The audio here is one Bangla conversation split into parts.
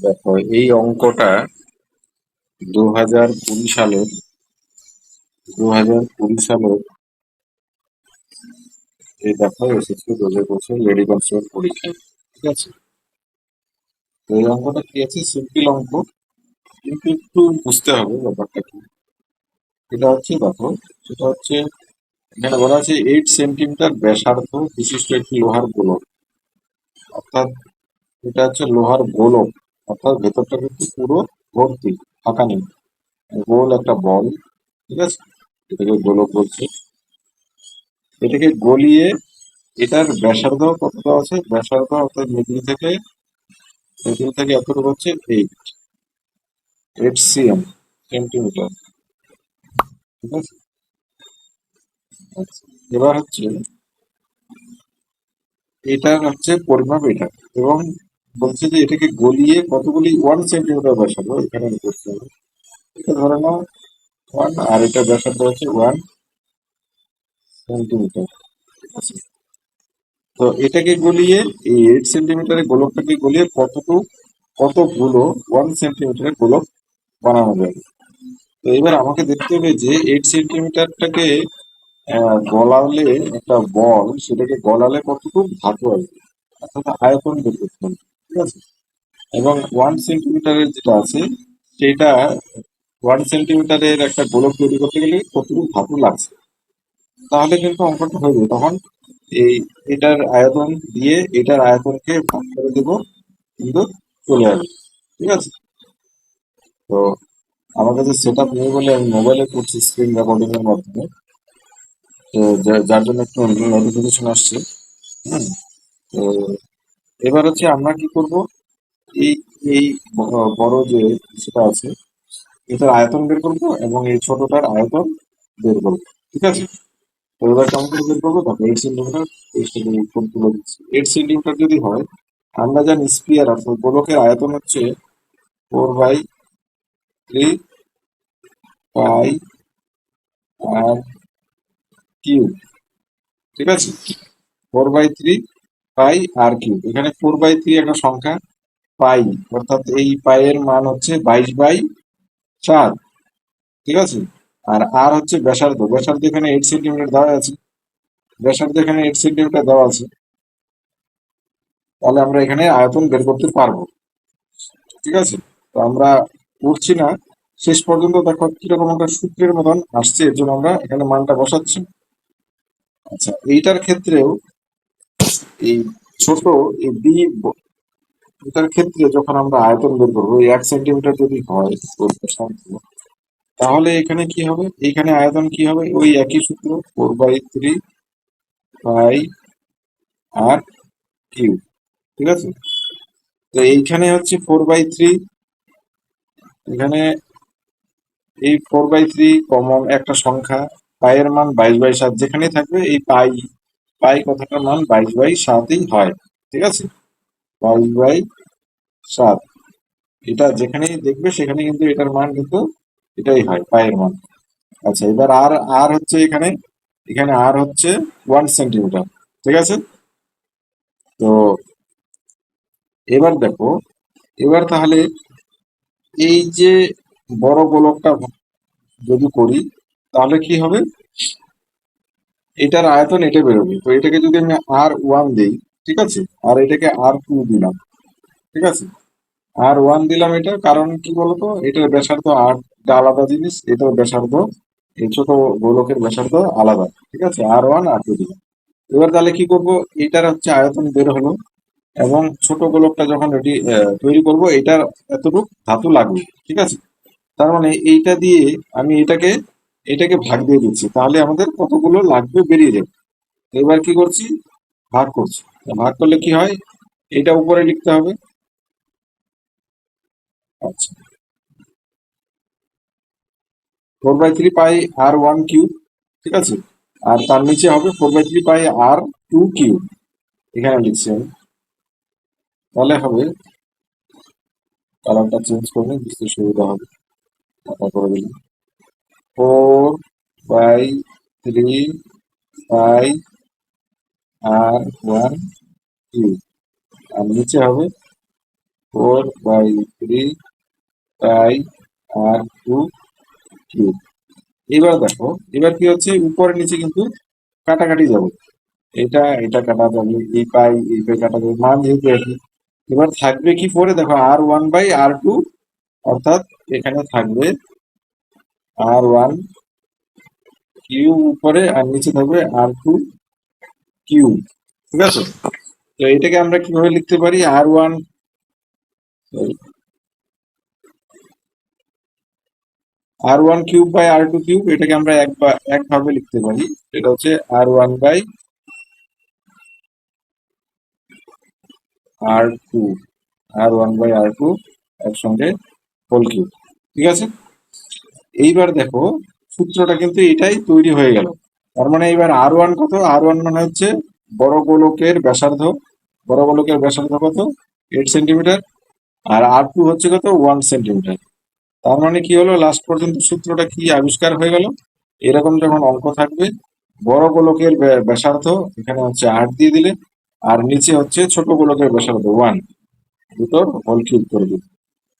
দেখো, এই অঙ্কটা দু হাজার কুড়ি সালের দু হাজার কুড়ি সালের এই দেখো এসেছিল দু হাজার বছর লেডি কনস্টেবল পরীক্ষায় ঠিক আছে? এই অঙ্কটা কি আছে? সিম্পল অঙ্ক। কিন্তু একটু বুঝতে হবে ব্যাপারটা কি? এটা হচ্ছে দেখো, সেটা হচ্ছে, এখানে বলা আছে এইট সেন্টিমিটার ব্যাসার্ধ বিশিষ্ট একটি লোহার গোলক। অর্থাৎ এটা হচ্ছে লোহার গোলক। অর্থাৎ ভেতরটা কিন্তু পুরো ভর্তি, ফাঁকা নেই। গোল একটা বল, ঠিক আছে? এটাকে গোলক বলছে। এটাকে গলিয়ে এটার ব্যাসার্ধ কত দেওয়া আছে? ব্যাসার্ধ অর্থাৎ মিডিল থেকে মিডিল থেকে এতটুকু হচ্ছে এইট এইট সিএম সেন্টিমিটার ঠিক আছে? এবার হচ্ছে, এটার হচ্ছে পরিমাপ এটা এবং বলছে যে এটাকে গলিয়ে কতগুলি ওয়ান সেন্টিমিটার ব্যাসার্ধ এখানে করতে হবে। এটা ধরে নাও ওয়ান আর এটা ব্যাসার্ধ হচ্ছে ওয়ান সেন্টিমিটার ঠিক আছে? তো এটাকে গলিয়ে, এই এইট সেন্টিমিটারের গোলকটাকে গলিয়ে কতটুকু কতগুলো ওয়ান সেন্টিমিটারের গোলক বানানো যাবে তো এবার আমাকে দেখতে হবে যে এইট সেন্টিমিটারটাকে গলালে একটা বল, সেটাকে গলালে কতটুকু ধাতু আসবে? অর্থাৎ আয়তন বের করতে হবে ঠিক আছে এবং ওয়ান সেন্টিমিটারের যেটা আছে, সেটা ওয়ান সেন্টিমিটারের একটা গোলক তৈরি করতে গেলে কতটুকু ধাতু লাগছে? তাহলে কিন্তু অঙ্কটা হয়ে যাবে। তখন এই এটার আয়তন দিয়ে এটার আয়তনকে ভাগ করে দেব, কিন্তু চলে আসবে। ঠিক আছে? তো আমার কাছে সেট আপ নেই বলে আমি মোবাইলে করছি স্ক্রিন রেকর্ডিং এর মাধ্যমে। তো যার জন্য একটু নোটিফিকেশন আসছে। হুম, তো এবার হচ্ছে আমরা কি করব? এই এই বড় যে সেটা আছে এটার আয়তন বের করব এবং এই ছোটটার আয়তন বের করব, ঠিক আছে? তো এবার কেমন করে বের করব? দেখো এইট সেন্টিমিটার তুলে দিচ্ছি? এইট সেন্টিমিটার যদি হয়, আমরা জানি স্পিয়ার অর্থাৎ গোলকের আয়তন হচ্ছে four by three pi r cube ঠিক আছে? Four by three pi r cube এখানে ফোর বাই থ্রি একটা সংখ্যা পাই। অর্থাৎ এই পাইয়ের মান হচ্ছে বাইশ বাই চার। ঠিক আছে? আর আর হচ্ছে ব্যাসার্ধ। ব্যাসার্ধ এখানে এইট সেন্টিমিটার দেওয়া আছে। ব্যাসার্ধ এখানে এইট সেন্টিমিটার দেওয়া আছে। তাহলে আমরা এখানে আয়তন বের করতে পারব। ঠিক আছে? তো আমরা করছি না। শেষ পর্যন্ত দেখো কীরকম একটা সূত্রের মতন আসছে। এর জন্য আমরা এখানে মানটা বসাচ্ছি। আচ্ছা এইটার ক্ষেত্রেও এই ছোট, এই বি এটার ক্ষেত্রে যখন আমরা আয়তন বের করব এক সেন্টিমিটার যদি হয় তাহলে এখানে কি হবে? এখানে আয়তন কি হবে? ওই একই সূত্র four by three by r cube ঠিক আছে? তো এইখানে হচ্ছে ফোর বাই থ্রি এখানে এই ফোর বাই থ্রি কমন একটা সংখ্যা, পায়ের মান বাইশ বাই সাত যেখানে থাকবে, এই পাই পাই কথাটার মান বাইশ বাই সাতই হয়, ঠিক আছে? বাইশ বাই সাত। এটা যেখানেই দেখবে সেখানে কিন্তু এটার মান কিন্তু এটাই হয়, পায়ের মান। আচ্ছা এবার আর আর হচ্ছে এখানে এখানে আর হচ্ছে ওয়ান সেন্টিমিটার ঠিক আছে? তো এবার দেখো, এবার তাহলে এই যে বড় গোলকটা যদি করি, তাহলে কি হবে? এটার আয়তন এটা বেরোবে। তো এটাকে যদি আমি আর ওয়ান দিই, ঠিক আছে? আর এটাকে আর টু দিলাম, ঠিক আছে? আর ওয়ান দিলাম এটা, কারণ কি বলতো? এটার ব্যাসার্ধ আটটা আলাদা জিনিস, এটার ব্যাসার্ধ, এই ছোট গোলকের ব্যাসার্ধ আলাদা, ঠিক আছে? আর ওয়ান আর টু দিলাম। এবার তাহলে কি করব? এটার হচ্ছে আয়তন বের হলো, এবং ছোট গোলকটা যখন এটি তৈরি করব, এটার এতটুকু ধাতু লাগবে, ঠিক আছে? তার মানে এইটা দিয়ে আমি এটাকে এটাকে ভাগ দিয়ে দিচ্ছি। তাহলে আমাদের কতগুলো লাগবে বেরিয়ে যাবে। এবার কি করছি? ভাগ করছি। ভাগ করলে কি হয়? এটা উপরে লিখতে হবে। আচ্ছা। Four by three pi r one cube ঠিক আছে? আর তার নিচে হবে four by three pi r two cube এখানে লিখছি আমি। তাহলে হবে, কালারটা চেঞ্জ করলে বুঝতে সুবিধা হবে। করে দিলাম four by three by r one cube আর নিচে হবে four by three by r two cube এবার দেখো, এবার কি হচ্ছে? উপরে নিচে কিন্তু কাটাকাটি যাবে। এটা এটা কাটা যাবে, এই পাই এই পাই কাটা যাবে, মান যেহেতু একই। এবার থাকবে কি পরে দেখো, r one by r two অর্থাৎ এখানে থাকবে আর ওয়ান কিউ উপরে আর নিচে থাকবে আর টু কিউ ঠিক আছে? তো এটাকে আমরা কীভাবে লিখতে পারি? R one r one cube by r two cube এটাকে আমরা এক বা একভাবে লিখতে পারি। এটা হচ্ছে r one by r two r one by r two একসঙ্গে হোল কিউব ঠিক আছে? এইবার দেখো, সূত্রটা কিন্তু এটাই তৈরি হয়ে গেল। তার মানে এবার আর ওয়ান কত? আর ওয়ান মানে হচ্ছে বড় গোলকের ব্যাসার্ধ। বড় গোলকের ব্যাসার্ধ কত? এইট সেন্টিমিটার আর আর টু হচ্ছে কত? ওয়ান সেন্টিমিটার তার মানে কি হলো? লাস্ট পর্যন্ত সূত্রটা কি আবিষ্কার হয়ে গেল? এরকম যখন অঙ্ক থাকবে, বড় গোলকের ব্য- ব্যাসার্ধ এখানে হচ্ছে আট দিয়ে দিলে, আর নিচে হচ্ছে ছোট গোলকের ব্যাসার্ধ ওয়ান দুটোর হোল কিউব করে দিবে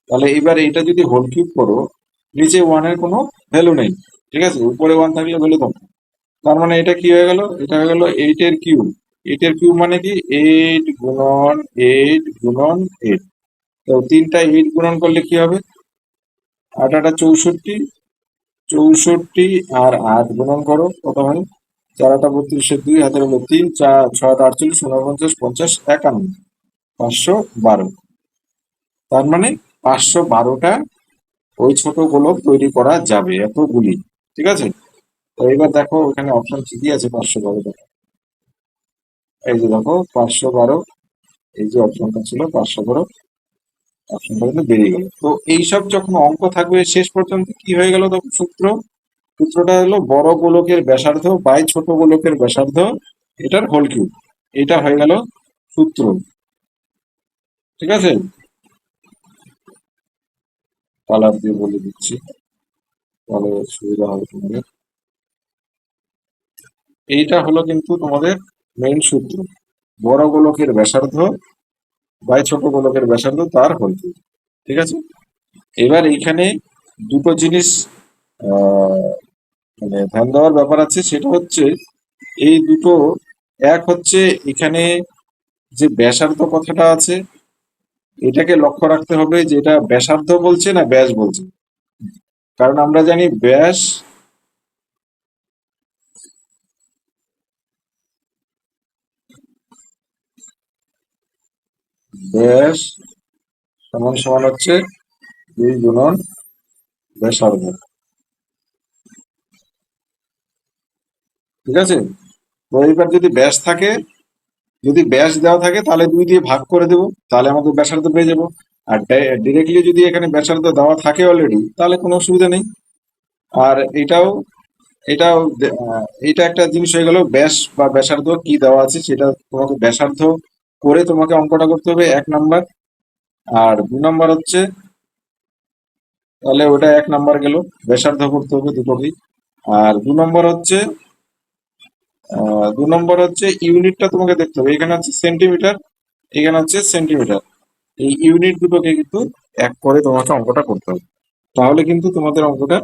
তাহলে এবার এটা যদি হোল কিউব করো নিচে ওয়ানের কোনো ভ্যালু নেই, ঠিক আছে? উপরে ওয়ান থাকলে ভ্যালু কম। তার মানে এটা কি হয়ে গেল? এটা হয়ে গেল এইট এর কিউব এইট এর কিউব মানে কি? এইট গুণন এইট গুণন এইট তো তিনটা এইট গুণন করলে কি হবে? আট আটা চৌষট্টি। চৌষট্টি আর আট গুণন করো, কত হয়? চার আটা বত্রিশের দুই, হাতের হলো তিন, চার, ছয় আট আটচল্লিশ উনপঞ্চাশ পঞ্চাশ, একান্ন, পাঁচশো বারো। তার মানে পাঁচশো বারোটা ওই ছোট গোলক তৈরি করা যাবে, এতগুলি, ঠিক আছে? তো এবার দেখো এখানে অপশন কি আছে পাঁচশো বারো দেখো এই যে দেখো, পাঁচশো বারো, এই যে অপশনটা ছিল পাঁচশো বারো অপশনটা কিন্তু বেরিয়ে গেল। তো এইসব যখন অঙ্ক থাকবে শেষ পর্যন্ত কি হয়ে গেল তখন সূত্র? সূত্রটা হলো বড় গোলকের ব্যাসার্ধ বাই ছোট গোলকের ব্যাসার্ধ, এটার হোল কিউব এটা হয়ে গেল সূত্র। ঠিক আছে? কালার দিয়ে বলে দিচ্ছি। তাহলে সুবিধা হবে তোমাদের। এইটা হলো কিন্তু তোমাদের মেইন সূত্র। বড় গোলকের ব্যাসার্ধ বাই ছোট গোলকের ব্যাসার্ধ তার হোল ঠিক আছে? এবার এইখানে দুটো জিনিস মানে ধ্যান দেওয়ার ব্যাপার আছে। সেটা হচ্ছে এই দুটো এক হচ্ছে এখানে যে ব্যাসার্ধ কথাটা আছে এটাকে লক্ষ্য রাখতে হবে যে এটা ব্যাসার্ধ বলছে না ব্যাস বলছে। কারণ আমরা জানি ব্যাস ব্যাস সমান সমান হচ্ছে দুই গুণন ব্যাসার্ধ। ঠিক আছে? তো এবার যদি ব্যাস থাকে যদি ব্যাস দেওয়া থাকে, তাহলে দুই দিয়ে ভাগ করে দেবো, তাহলে আমাদের ব্যাসার্ধ পেয়ে যাব। আর ডিরেক্টলি যদি এখানে ব্যাসার্ধ দেওয়া থাকে অলরেডি তাহলে কোনো অসুবিধা নেই। আর এটাও এটাও এটা একটা জিনিস হয়ে গেল ব্যাস বা ব্যাসার্ধ কি দেওয়া আছে, সেটা তোমাকে ব্যাসার্ধ করে তোমাকে অঙ্কটা করতে হবে এক নাম্বার আর দু নাম্বার হচ্ছে, তাহলে ওটা এক নাম্বার গেল, ব্যাসার্ধ করতে হবে দুটোকেই। আর দু নম্বর হচ্ছে দু নম্বর হচ্ছে ইউনিটটা তোমাকে দেখতে হবে। এখানে হচ্ছে সেন্টিমিটার এখানে হচ্ছে সেন্টিমিটার এই ইউনিট দুটোকে কিন্তু এক করে তোমাকে অঙ্কটা করতে হবে। তাহলে কিন্তু তোমাদের অঙ্কটা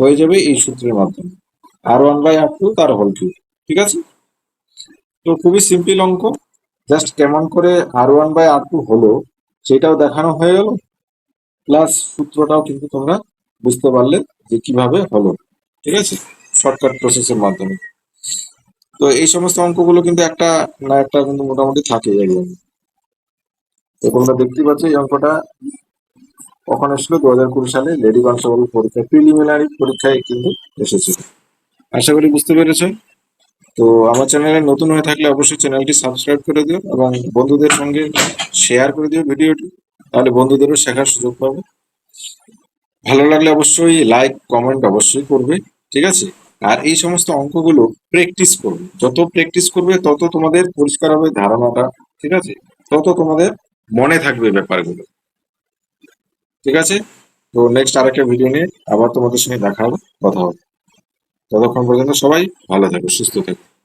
হয়ে যাবে এই সূত্রের মাধ্যমে। R one by r two তার হোল কিউব ঠিক আছে? তো খুবই সিম্পল অঙ্ক। জাস্ট কেমন করে r one by r two হলো, সেটাও দেখানো হয়ে গেল। প্লাস সূত্রটাও কিন্তু তোমরা বুঝতে পারলে যে কীভাবে হলো, ঠিক আছে? শর্টকাট প্রসেসের মাধ্যমে। তো এই সমস্ত অঙ্কগুলো কিন্তু একটা না একটা কিন্তু মোটামুটি থাকে তো তোমরা দেখতে পাচ্ছ এই অঙ্কটা কখন এসেছিল? দু হাজার কুড়ি সালে লেডি কনস্টেবল পরীক্ষা প্রিলিমিনারি পরীক্ষায় কিন্তু এসেছিল। আশা করি বুঝতে পেরেছ। তো আমার চ্যানেলে নতুন হয়ে থাকলে অবশ্যই চ্যানেলটি সাবস্ক্রাইব করে দিও এবং বন্ধুদের সঙ্গে শেয়ার করে দিও ভিডিওটি তাহলে বন্ধুদেরও শেখার সুযোগ পাবে। ভালো লাগলে অবশ্যই লাইক কমেন্ট অবশ্যই করবে ঠিক আছে? আর এই সমস্ত অঙ্কগুলো প্র্যাকটিস করবে। যত প্র্যাকটিস করবে, তত তোমাদের পরিষ্কার হবে ধারণাটা, ঠিক আছে? তত তোমাদের মনে থাকবে ব্যাপারগুলো। ঠিক আছে? তো নেক্সট আর একটা ভিডিও নিয়ে আবার তোমাদের সঙ্গে দেখা হবে, কথা হবে। ততক্ষণ পর্যন্ত সবাই ভালো থাকো, সুস্থ থাকো।